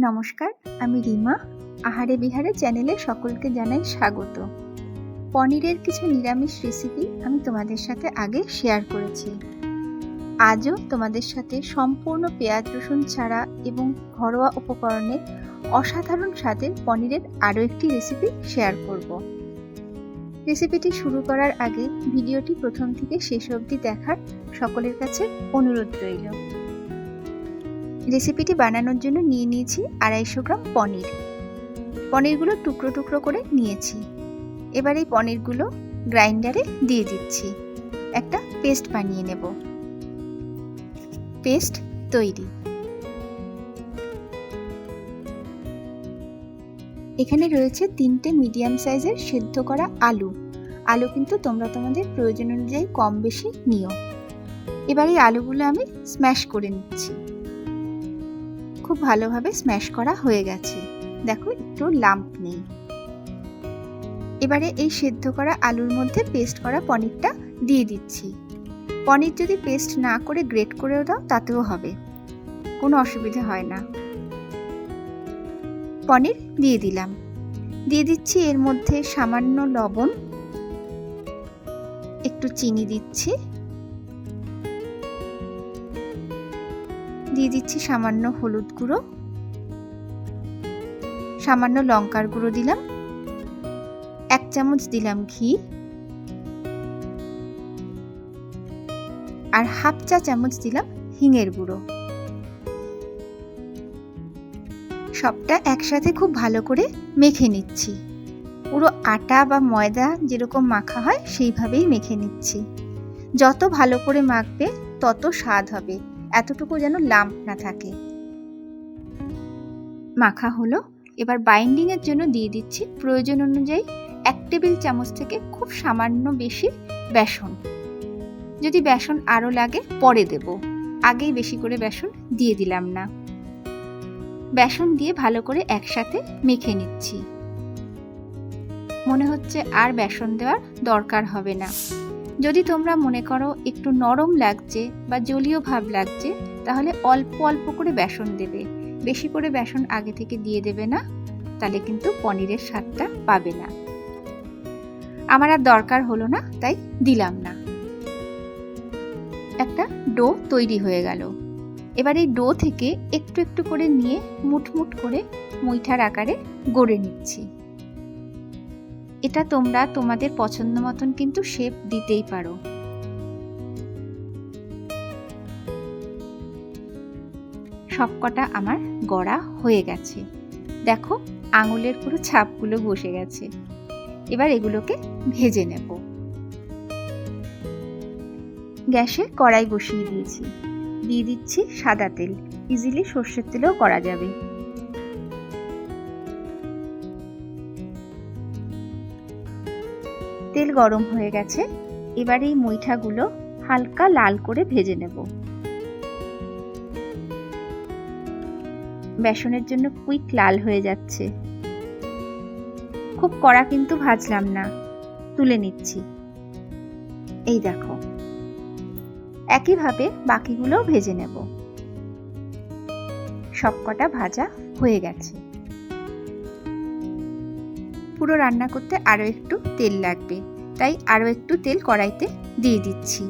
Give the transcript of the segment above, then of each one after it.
নমস্কার, আমি রিমা। আহারে বিহারে চ্যানেলে সকলকে জানাই স্বাগত। পনিরের কিছু নিরামিষ রেসিপি আমি তোমাদের সাথে আগে শেয়ার করেছি। আজও তোমাদের সাথে সম্পূর্ণ পেঁয়াজ, রসুন ছাড়া এবং ঘরোয়া উপকরণে অসাধারণ স্বাদের পনিরের আরও একটি রেসিপি শেয়ার করব। রেসিপিটি শুরু করার আগে ভিডিওটি প্রথম থেকে শেষ অবধি দেখার সকলের কাছে অনুরোধ রইল। রেসিপিটি বানানোর জন্য নিয়ে নিয়েছি আড়াইশো গ্রাম পনির। পনিরগুলো টুকরো টুকরো করে নিয়েছি। এবার এই পনিরগুলো গ্রাইন্ডারে দিয়ে দিচ্ছি। একটা পেস্ট বানিয়ে নেব। পেস্ট তৈরি। এখানে রয়েছে তিনটে মিডিয়াম সাইজের সেদ্ধ করা আলু। আলু কিন্তু তোমরা তোমাদের প্রয়োজন অনুযায়ী কম বেশি নিও। এবার এই আলুগুলো আমি স্ম্যাশ করে নিচ্ছি। খুব ভালোভাবে স্ম্যাশ করা হয়ে গেছে। দেখো, একটু লাম্প নেই। এবারে এই সেদ্ধ করা আলুর মধ্যে পেস্ট করা পনিরটা দিয়ে দিচ্ছি। পনির যদি পেস্ট না করে গ্রেট করেও দাও, তাতেও হবে। কোনো অসুবিধা হয় না। পনির দিয়ে দিলাম। দিয়ে দিচ্ছি এর মধ্যে সামান্য লবণ। একটু চিনি দিচ্ছি। দিয়ে দিচ্ছি সামান্য হলুদ গুঁড়ো। সামান্য লঙ্কার গুঁড়ো দিলাম। এক চামচ দিলাম ঘি। আর হাফ চা চামচ দিলাম হিঙের গুঁড়ো। সবটা একসাথে খুব ভালো করে মেখে নিচ্ছি। পুরো আটা বা ময়দা যেরকম মাখা হয় সেইভাবেই মেখে নিচ্ছি। যত ভালো করে মাখবে, তত স্বাদ হবে। এতটুকু যেন লাম্প না থাকে। মাখা হলো। এবার বাইন্ডিংয়ের জন্য দিয়ে দিচ্ছি প্রয়োজন অনুযায়ী এক টেবিল চামচ থেকে খুব সামান্য বেশি বেসন। যদি বেসন আরও লাগে, পরে দেব। আগেই বেশি করে বেসন দিয়ে দিলাম না। বেসন দিয়ে ভালো করে একসাথে মেখে নিচ্ছি। মনে হচ্ছে আর বেসন দেওয়ার দরকার হবে না। যদি তোমরা মনে করো একটু নরম লাগছে বা জলীয় ভাব লাগছে, তাহলে অল্প অল্প করে বেসন দেবে। বেশি করে বেসন আগে থেকে দিয়ে দেবে না, তাহলে কিন্তু পনিরের স্বাদটা পাবে না। আমার আর দরকার হলো না, তাই দিলাম না। একটা ডো তৈরি হয়ে গেল। এবার এই ডো থেকে একটু একটু করে নিয়ে মুটমুট করে মুইঠার আকারে গড়ে নিচ্ছি। এটা তোমরা তোমাদের পছন্দ মতন কিন্তু শেপ দিতেই পারো। সবকটা আমার গড়া হয়ে গেছে। দেখো, আঙুলের পুরো ছাপগুলো বসে গেছে। এবার এগুলোকে ভেজে নেব। গ্যাসে কড়াই বসিয়ে দিয়েছি। দিয়ে দিচ্ছি সাদা তেল। ইজিলি সর্ষের তেলেও করা যাবে। তেল গরম হয়ে গেছে, এবার এই মুইঠাগুলো হালকা লাল করে ভেজে নেব। বেসনের জন্য কুইক লাল হয়ে যাচ্ছে। খুব কড়া কিন্তু ভাজলাম না, তুলে নিচ্ছি। এই দেখো। একইভাবে বাকিগুলোও ভেজে নেব। সবকটা ভাজা হয়ে গেছে। পুরো রান্না করতে আরও একটু তেল লাগবে। তাই আরও একটু তেল কড়াইতে দিয়ে দিচ্ছি।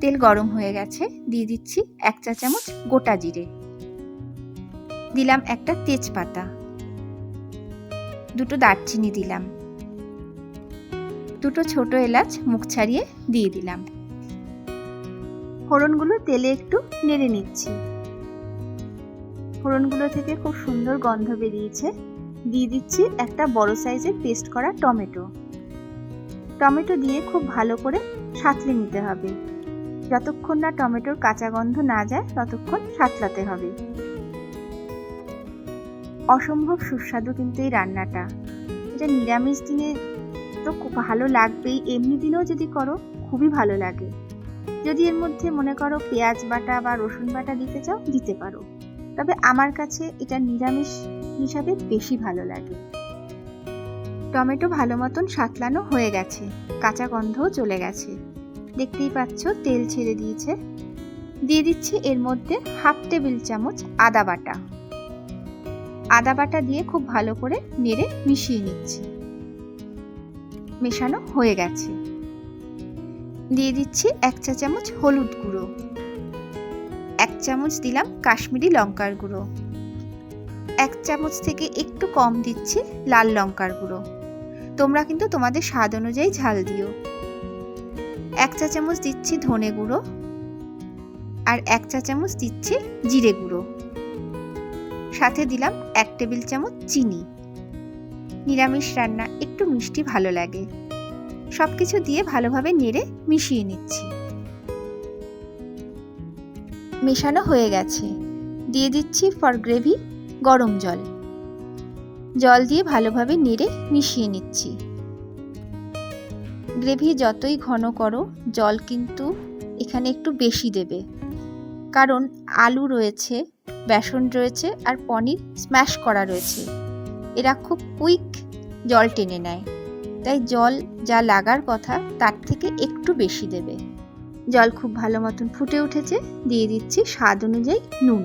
তেল গরম হয়ে গেছে, দিয়ে দিচ্ছি এক চা চামচ গোটা জিরে। দিলাম একটা তেজপাতা। দুটো দারচিনি দিলাম। দুটো ছোট এলাচ মুখ ছাড়িয়ে দিয়ে দিলাম। ফোড়নগুলো তেলে একটু নেড়ে নিচ্ছি। ফোড়নগুলো থেকে খুব সুন্দর গন্ধ বেরিয়েছে। দিয়ে দিচ্ছি একটা বড় সাইজের পেস্ট করা টমেটো। টমেটো দিয়ে খুব ভালো করে সাঁতলে নিতে হবে। যতক্ষণ না টমেটোর কাঁচা গন্ধ না যায়, ততক্ষণ সাঁতলাতে হবে। অসম্ভব সুস্বাদু কিন্তু এই রান্নাটা। এটা নিরামিষ দিনে তো খুব ভালো লাগবেই। এমনি দিনেও যদি করো, খুবই ভালো লাগে। যদি এর মধ্যে মনে করো পেঁয়াজ বাটা বা রসুন বাটা দিতে চাও, দিতে পারো। তবে আমার কাছে এটা নিরামিষ হিসাবে বেশি ভালো লাগে। টমেটো ভালো মতন সাতলানো হয়ে গেছে, কাঁচা গন্ধও চলে গেছে। দেখতেই পাচ্ছ তেল ছেড়ে দিয়েছে। দিয়ে দিচ্ছি এর মধ্যে হাফ টেবিল চামচ আদা বাটা। আদা বাটা দিয়ে খুব ভালো করে নেড়ে মিশিয়ে নিচ্ছি। মেশানো হয়ে গেছে। দিয়ে দিচ্ছি এক চা চামচ হলুদ গুঁড়ো। চামচ দিলাম কাশ্মীরি লঙ্কার গুঁড়ো। এক চামচ থেকে একটু কম দিচ্ছি লাল লঙ্কার গুঁড়ো। তোমরা কিন্তু তোমাদের স্বাদ অনুযায়ী ঝাল দিও। এক চা চামচ দিচ্ছি ধনে গুঁড়ো আর এক চা চামচ দিচ্ছি জিরে গুঁড়ো। সাথে দিলাম এক টেবিল চামচ চিনি। নিরামিষ রান্না একটু মিষ্টি ভালো লাগে। সব কিছু দিয়ে ভালোভাবে নেড়ে মিশিয়ে নিচ্ছি। মেশানো হয়ে গেছে। দিয়ে দিচ্ছি ফর গ্রেভি গরম জল। জল দিয়ে ভালোভাবে নেড়ে মিশিয়ে নিচ্ছি। গ্রেভি যতই ঘন করো, জল কিন্তু এখানে একটু বেশি দেবে। কারণ আলু রয়েছে, বেসন রয়েছে আর পনির স্ম্যাশ করা রয়েছে। এরা খুব কুইক জল টেনে নেয়। তাই জল যা লাগার কথা তার থেকে একটু বেশি দেবে। জল খুব ভালো মতন ফুটে উঠেছে, দিয়ে দিচ্ছি স্বাদ অনুযায়ী নুন।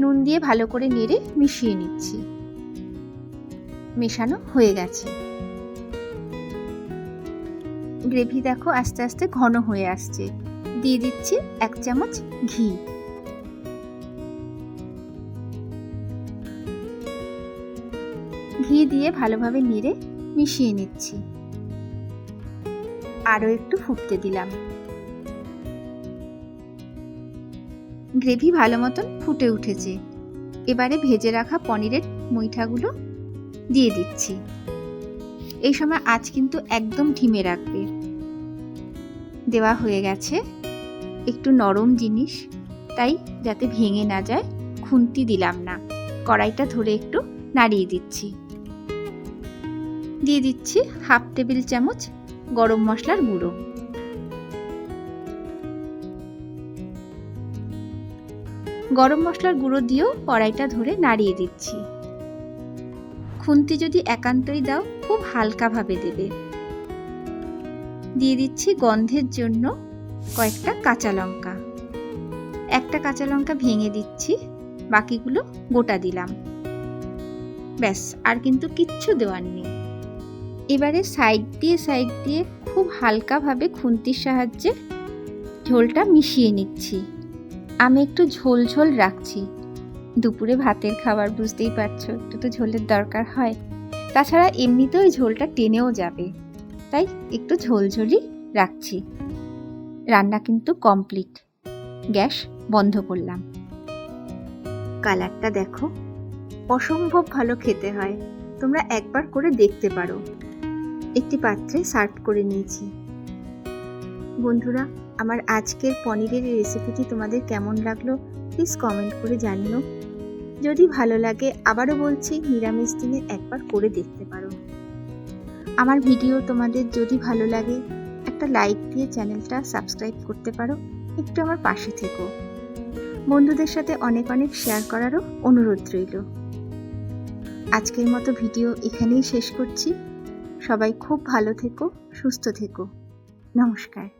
নুন দিয়ে ভালো করে নেড়ে মিশিয়ে নিচ্ছি। মেশানো হয়ে গেছে। গ্রেভি দেখো আস্তে আস্তে ঘন হয়ে আসছে। দিয়ে দিচ্ছি এক চামচ ঘি। ঘি দিয়ে ভালোভাবে নেড়ে মিশিয়ে নিচ্ছি। আরও একটু ফুটতে দিলাম। গ্রেভি ভালো মতন ফুটে উঠেছে। এবারে ভেজে রাখা পনিরের মুইঠাগুলো দিয়ে দিচ্ছি। এই সময় আজ কিন্তু একদম ঢিমে রাখবে। দেওয়া হয়ে গেছে একটু নরম জিনিস, তাই যাতে ভেঙে না যায়, খুন্তি দিলাম না। কড়াইটা ধরে একটু নাড়িয়ে দিচ্ছি। দিয়ে দিচ্ছি হাফ টেবিল চামচ গরম মশলার গুঁড়ো। গরম মশলার গুঁড়ো দিয়েও কড়াইটা ধরে নাড়িয়ে দিচ্ছি। খুন্তি যদি একান্তই দাও, খুব হালকাভাবে দেবে। দিয়ে দিচ্ছি গন্ধের জন্য কয়েকটা কাঁচা লঙ্কা। একটা কাঁচা লঙ্কা ভেঙে দিচ্ছি, বাকিগুলো গোটা দিলাম। ব্যাস, আর কিন্তু কিচ্ছু দেওয়ার নেই। এবারে সাইড দিয়ে সাইড দিয়ে খুব হালকাভাবে খুন্তির সাহায্যে ঝোলটা মিশিয়ে নিচ্ছি। আমি একটু ঝোল ঝোল রাখছি। দুপুরে ভাতের খাবার, বুঝতেই পারছ, একটু তো ঝোলের দরকার হয়। তাছাড়া এমনিতেও ঝোলটা টেনেও যাবে। তাই একটু ঝোলঝোলই রাখছি। রান্না কিন্তু কমপ্লিট গ্যাস বন্ধ করলাম। কালারটা দেখো। অসম্ভব ভালো খেতে হয়। তোমরা একবার করে দেখতে পারো। একটি পাত্রে সার্ভ করে নিয়েছি। বন্ধুরা, আমার আজকের পনিরের রেসিপিটি তোমাদের কেমন লাগল প্লিজ কমেন্ট করে জানিও। যদি ভালো লাগে, আবারও বলছি, নিরামিষ দিনে একবার করে দেখতে পারো। আমার ভিডিও তোমাদের যদি ভালো লাগে, একটা লাইক দিয়ে চ্যানেলটা সাবস্ক্রাইব করতে পারো, একটু আমার পাশে থেকো। বন্ধুদের সাথে অনেক অনেক শেয়ার করারও অনুরোধ রইল। আজকের মতো ভিডিও এখানেই শেষ করছি। সবাই খুব ভালো থেকো সুস্থ থেকো। নমস্কার।